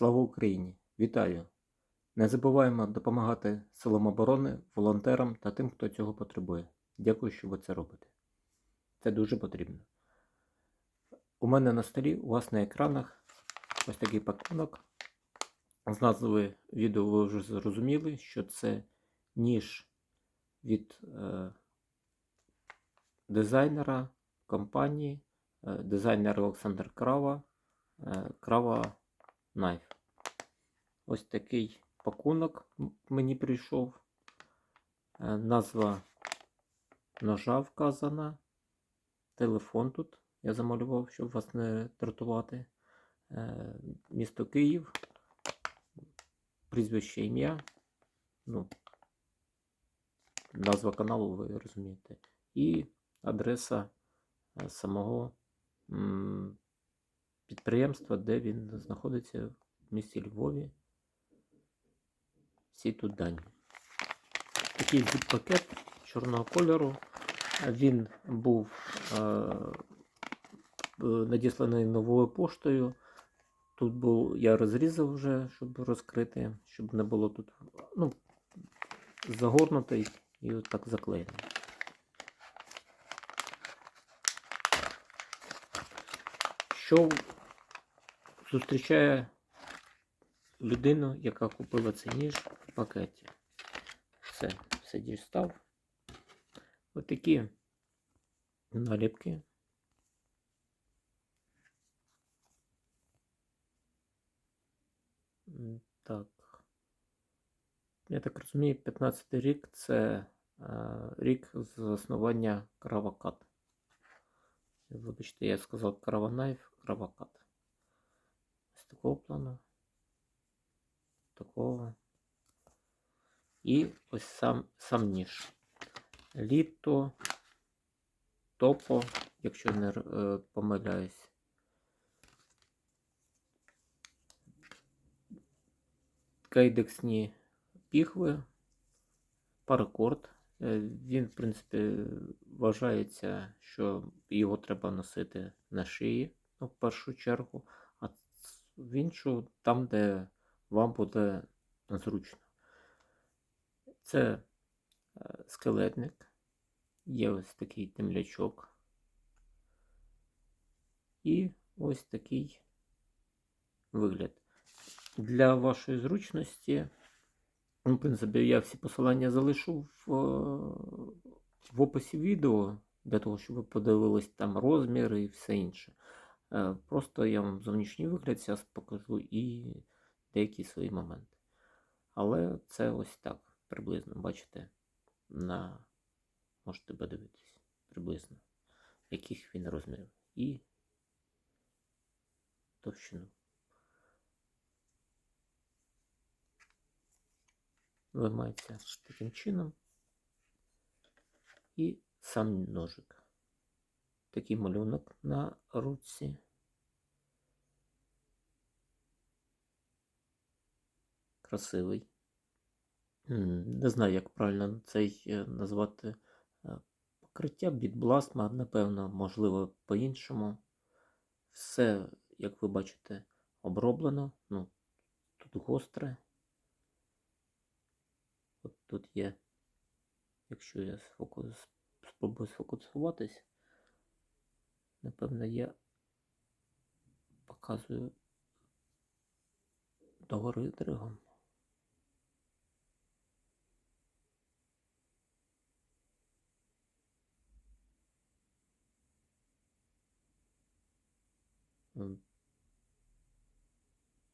Слава Україні! Вітаю! Не забуваємо допомагати силам оборони, волонтерам та тим, хто цього потребує. Дякую, що ви це робите. Це дуже потрібно. У мене на столі, у вас на екранах ось такий пакунок. З назви відео ви вже зрозуміли, що це ніж від е, дизайнера компанії, е, дизайнер Олександр Крава, е, Крава Knife. Ось такий пакунок мені прийшов. Е, Назва ножа вказана. Телефон тут я замалював, щоб вас не дратувати. Е, Місто Київ. Прізвище ім'я. Ну, назва каналу, ви розумієте. І адреса е, самого підприємства, де він знаходиться в місті Львові. Всі тут дані. Такий зіп-пакет чорного кольору. Він був е, е, надісланий новою поштою. Тут був, я розрізав вже, щоб розкрити, щоб не було тут ну, загорнутий і от так заклеєний. Що зустрічає людину, яка купила цей ніж в пакеті. Все, все дістав. Ось такі наліпки. Так. Я так розумію, 15 й рік це е, рік заснування Кравакат. Вибачте, я сказав Краванайф, Кравакат. Такого плану. Такого. І ось сам, сам ніж. Літо, топо, якщо не е, помиляюсь. Кайдексні піхви, паракорд. Е, Він, в принципі, вважається, що його треба носити на шиї, ну, в першу чергу, в іншу там, де вам буде зручно. Це е, скелетник, є ось такий темлячок. І ось такий вигляд. Для вашої зручності, ну, в принципі, я всі посилання залишу в, е, в описі відео, для того, щоб ви подивились там розміри і все інше. Е, Просто я вам зовнішній вигляд зараз покажу і деякі свої моменти. Але це ось так приблизно, бачите, на можете подивитись приблизно, яких він розмірів. І товщину. Виймається таким чином. І сам ножик. Такий малюнок на руці. Красивий. Не знаю, як правильно цей е, назвати е, покриття бітбласма, напевно, можливо, по-іншому. Все, як ви бачите, оброблено. Ну, тут гостре. От тут є, якщо я сфокус, спробую сфокусуватись, напевно, я показую догори дригом.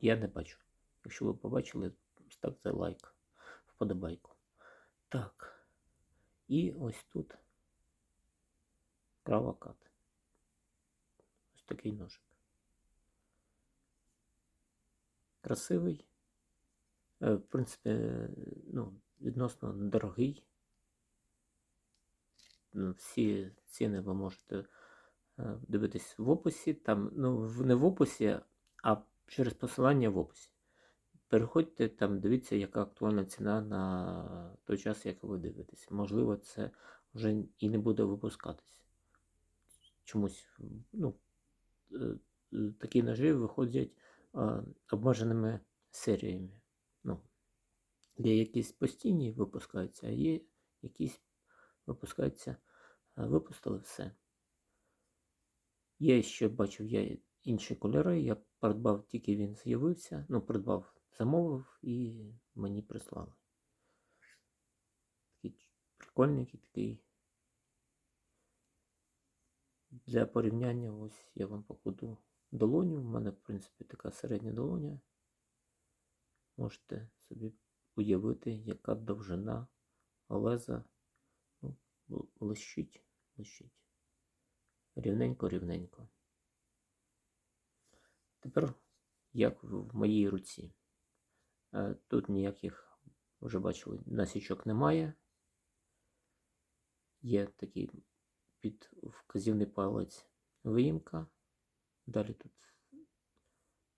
Я не бачу. Якщо ви побачили, ставте лайк, вподобайку. Так. І ось тут кравокат. Такий ножик. Красивий. Е, В принципі, ну, відносно дорогий. Ну, Всі ціни ви можете е, дивитись в описі. Там, ну, не в описі, а через посилання в описі. Переходьте там, дивіться, яка актуальна ціна на той час, як ви дивитесь. Можливо, це вже і не буде випускатись. Чомусь, ну, такі ножі виходять е, обмеженими серіями. Ну, є якісь постійні випускаються, а є якісь випускаються, е, випустили все. Є ще бачив я інші кольори. Я придбав, тільки він з'явився. Ну, придбав, замовив і мені прислали. Такий прикольненький такий. Для порівняння, ось я вам покладу долоню. У мене, в принципі, така середня долоня. Можете собі уявити, яка довжина леза. Ну, бл- блищить, блищить. Рівненько, рівненько. Тепер як в в моїй руці. Е, Тут ніяких, вже бачили, насічок немає. Є такий під вказівний палець виїмка. Далі тут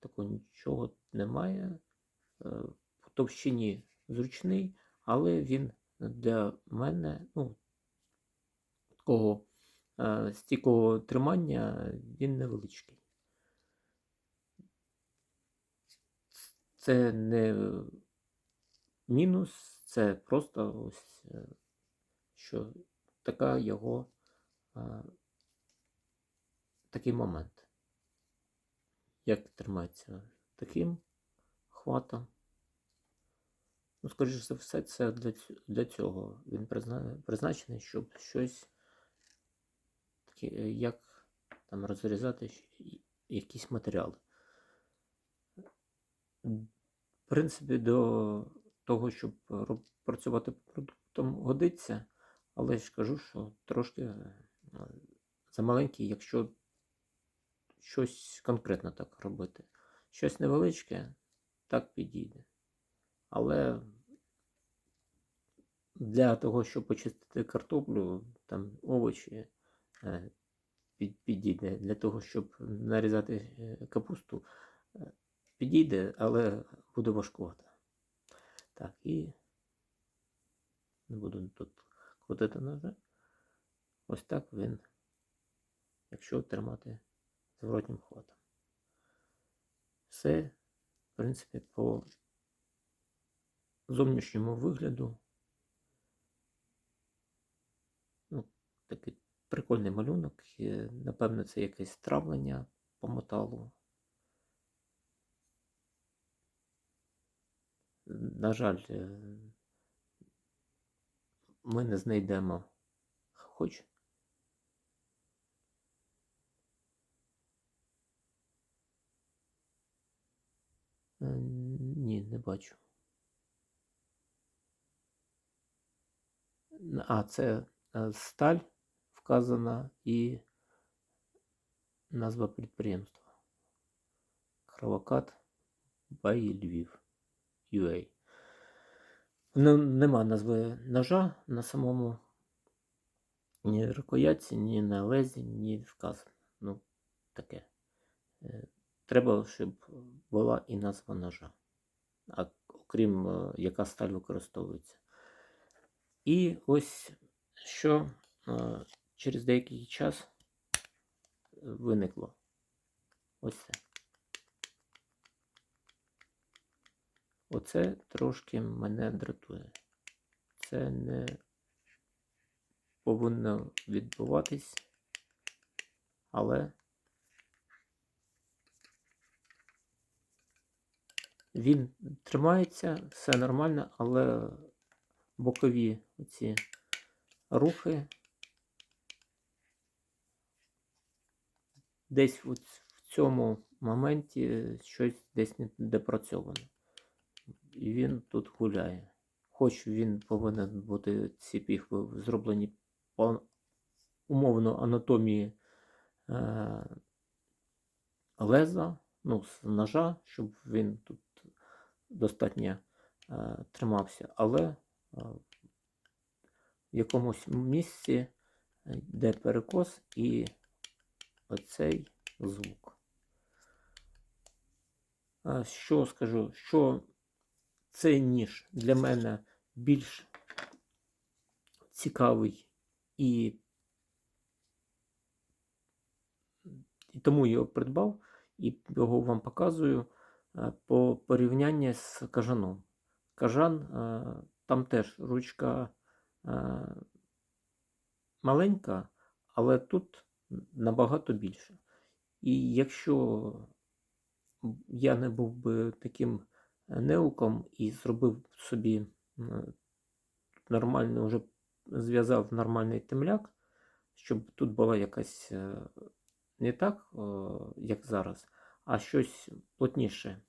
такого нічого немає. Е, По товщині зручний, але він для мене, ну, такого е, стійкого тримання він невеличкий. Це не мінус, це просто ось, е, що така його е, такий момент. Як тримається таким хватом. Ну, скоріше за все, це для, для цього. Він призна- призначений, щоб щось таке, е, як там розрізати якісь матеріали. В принципі, до того, щоб працювати по продуктам, годиться, але ж кажу, що трошки е, замаленький, якщо щось конкретно так робити. Щось невеличке, так підійде. Але для того, щоб почистити картоплю, там овочі, е, підійде. Для того, щоб нарізати е, капусту, е, підійде, але буде важкувато. Так, і не буду тут крутити ножа. Ось так він, якщо тримати зворотнім хватом. Все, в принципі, по зовнішньому вигляду. Ну, такий прикольний малюнок. Напевно, це якесь травлення по металу. На жаль, е, ми не знайдемо хоч. Е, Не бачу. А, це е, сталь вказана і назва підприємства. Кровокат by Львів. UA. Ну, нема назви ножа на самому ні рукоятці, ні на лезі, ні вказано. Ну, таке. Е, Треба, щоб була і назва ножа. Окрім е, яка сталь використовується. І ось що е, через деякий час виникло. Ось це. Оце трошки мене дратує. Це не повинно відбуватись, але він тримається, все нормально, але бокові оці рухи десь в цьому моменті щось десь не допрацьовано. І він тут гуляє. Хоч він повинен бути ці піхви зроблені по умовно анатомії е, леза, ну, з ножа, щоб він тут достатньо е, тримався, але е, в якомусь місці е, йде перекос і оцей звук. А Що скажу? Що цей ніж для мене більш цікавий і, і тому його придбав і його вам показую. Е, по порівнянні з кажаном. Кажан, е, там теж ручка е, маленька, але тут набагато більше. І якщо я не був би таким неуком і зробив собі нормально, вже зв'язав нормальний темляк, щоб тут була якась не так, як зараз, а щось плотніше,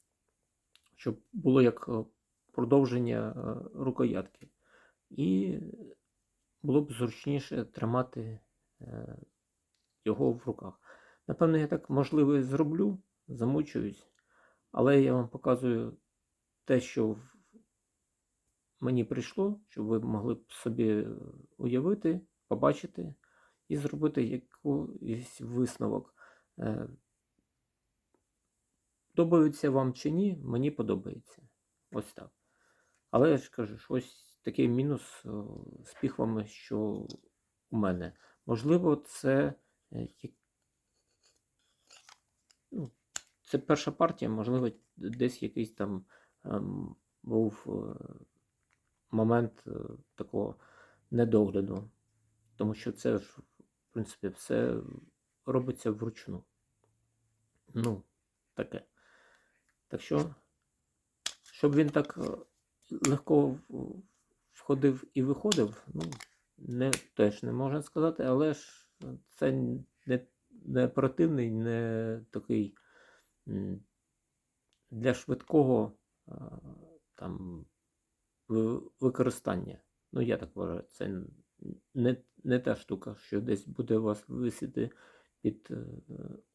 щоб було як е, продовження е, рукоятки. І було б зручніше тримати е, його в руках. Напевно, я так можливо зроблю, замучуюсь, але я вам показую те, що мені прийшло, щоб ви могли б собі уявити, побачити і зробити якийсь висновок. Е, Подобається вам чи ні, мені подобається. Ось так. Але я ж кажу, що ось такий мінус е, з піхвами, що у мене. Можливо, це е, ну, це перша партія, можливо, десь якийсь там ем, був е, момент е, такого недогляду. Тому що це ж, в принципі, все робиться вручну. Ну, таке. Так що, щоб він так е, легко входив і виходив, ну, не, теж не можна сказати, але ж це не, не оперативний, не такий для швидкого там, використання. Ну, я так вважаю, це не, не та штука, що десь буде у вас висіти під е,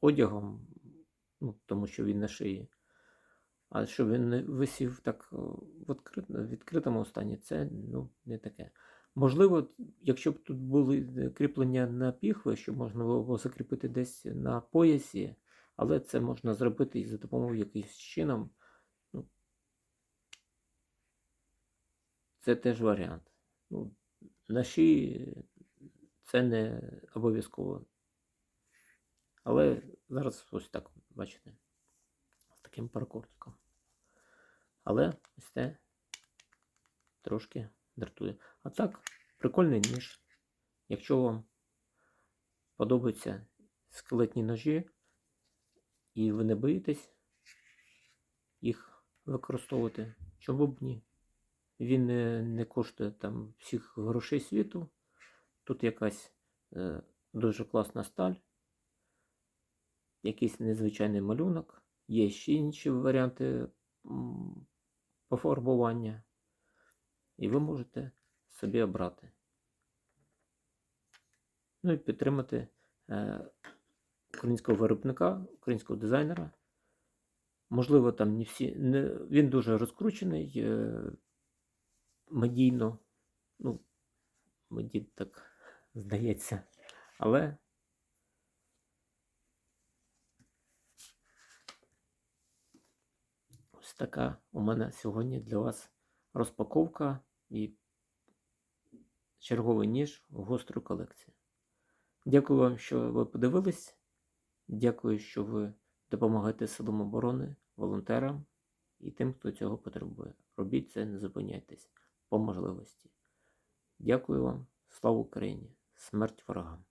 одягом, ну, тому що він на шиї. А щоб він не висів так в відкрит- відкритому стані, це ну, не таке. Можливо, якщо б тут були е, кріплення на піхви, щоб можна було закріпити десь на поясі, але це можна зробити і за допомогою якихось чином. Ну, це теж варіант. Ну, на шиї це не обов'язково. Але зараз ось так, бачите, з таким паракордиком. Але ось це трошки дратує. А так, прикольний ніж. Якщо вам подобаються скелетні ножі, і ви не боїтесь їх використовувати, чому б ні? Він не, не коштує там всіх грошей світу. Тут якась е, дуже класна сталь, якийсь незвичайний малюнок. Є ще інші варіанти пофарбування. І ви можете собі обрати. Ну і підтримати е, українського виробника, українського дизайнера. Можливо, там не всі. Не, він дуже розкручений е, медійно. Ну, мені так здається. Але ось така у мене сьогодні для вас розпаковка і черговий ніж в гостру колекцію. Дякую вам, що ви подивились. Дякую, що ви допомагаєте силам оборони, волонтерам і тим, хто цього потребує. Робіть це, не зупиняйтесь по можливості. Дякую вам. Слава Україні! Смерть ворогам!